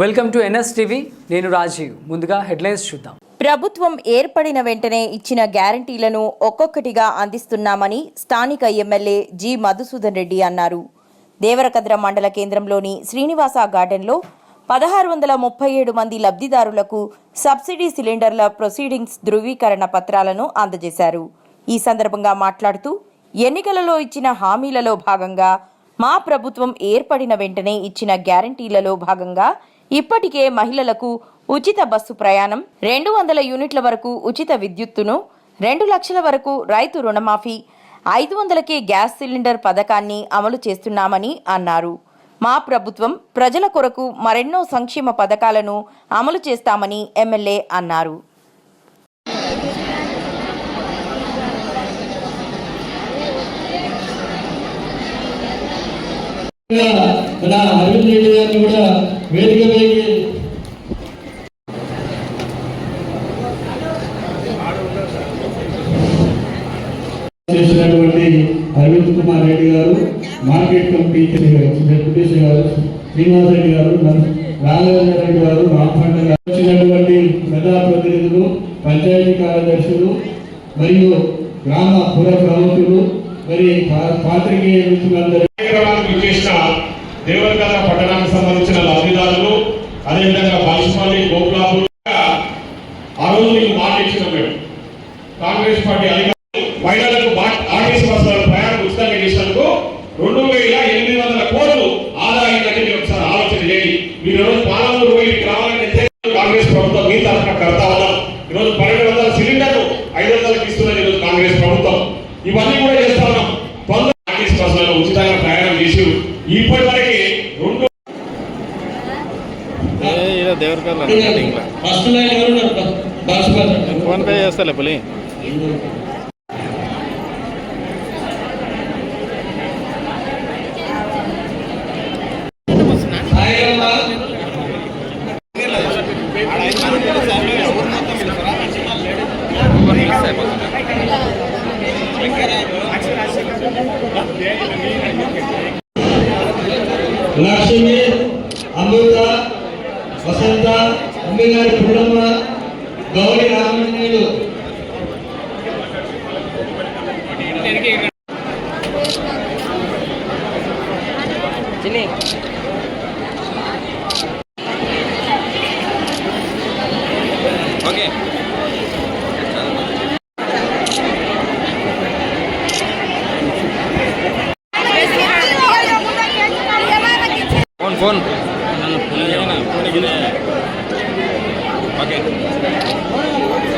Welcome to NS TV నేను రాజీవ్. ముందుగా headlines చూద్దాం. ప్రభుత్వం ఏర్పడిన వెంటనే ఇచ్చిన గ్యారంటీలను ఒక్కొక్కటిగా అందిస్తున్నామని స్థానిక ఎమ్మెల్యే జి మధుసూదన్ రెడ్డి అన్నారు. దేవరకద్ర మండల కేంద్రంలోని శ్రీనివాస గార్డెన్లో పదహారు వందల ముప్పై ఏడు మంది లబ్ధిదారులకు సబ్సిడీ సిలిండర్ల ప్రొసీడింగ్స్ ధృవీకరణ పత్రాలను అందజేశారు. ఈ సందర్భంగా మాట్లాడుతూ ఎన్నికలలో ఇచ్చిన హామీలలో భాగంగా మా ప్రభుత్వం ఏర్పడిన వెంటనే ఇచ్చిన గ్యారంటీలలో భాగంగా ఇప్పటికే మహిళలకు ఉచిత బస్సు ప్రయాణం రెండు వందల యూనిట్ల వరకు ఉచిత విద్యుత్తును రెండు లక్షల వరకు రైతు రుణమాఫీ ఐదు వందలకే గ్యాస్ సిలిండర్ పథకాన్ని అమలు చేస్తున్నామని అన్నారు. మా ప్రభుత్వం ప్రజల కొరకు మరెన్నో సంక్షేమ పథకాలను అమలు చేస్తామని ఎమ్మెల్యే అన్నారు. కూడా చేసినటువంటి అరవింద్ కుమార్ రెడ్డి గారు మార్కెట్ కమిటీ డిప్యూటీ గారు శ్రీనివాస్ రెడ్డి గారు రాఘవేంద్ర రెడ్డి గారు రామపండ గారు వచ్చినటువంటి ప్రజాప్రతినిధులు పంచాయతీ కార్యదర్శులు మరియు గ్రామ పుర ప్రముఖులు మరి పాత్రికేయ మిత్రులందరూ. కార్యక్రమానికి చేసిన దేవరకథ పట్టణానికి సంబంధించిన కాంగ్రెస్ పార్టీ అధికారులు మహిళలకు ఆర్టీసీ బస్సుల ప్రయాణం ఉచితంగా చేసినందుకు రెండు వేల ఎనిమిది వందల కోట్లు ఆదా అయిందంటే మీరు ఒకసారి ఆలోచన చేయండి మీరు ఈరోజు పాలమూరు పోయి రావాలంటే కాంగ్రెస్ ప్రభుత్వం మీ తరఫున కడతా ఉన్నాం ఈరోజు పన్నెండు వందల సిలిండర్లు ఐదు వందలకు ఇస్తున్నది ఈరోజు కాంగ్రెస్ ప్రభుత్వం ఇవన్నీ కూడా చేస్తా ఉన్నాం తొందర ఆర్టీసీ బస్సులలో ఉచితంగా ప్రయాణం చేసి ఇప్పటి వరకు రెండు దేవరకర్ల కటింగ్లో ఫస్ట్ లైన్ ఎవరు ఉన్నారు? బ- బస్ బస్. ఫోన్ పే చేస్తాలే పులి సాయిరామా? లక్ష్మి అమృత వసంత అమ్మిగారి Pullamma Sini. Oke. Okay. Phone, phone. Phone, phone. Phone, phone. Phone, phone. Phone, phone.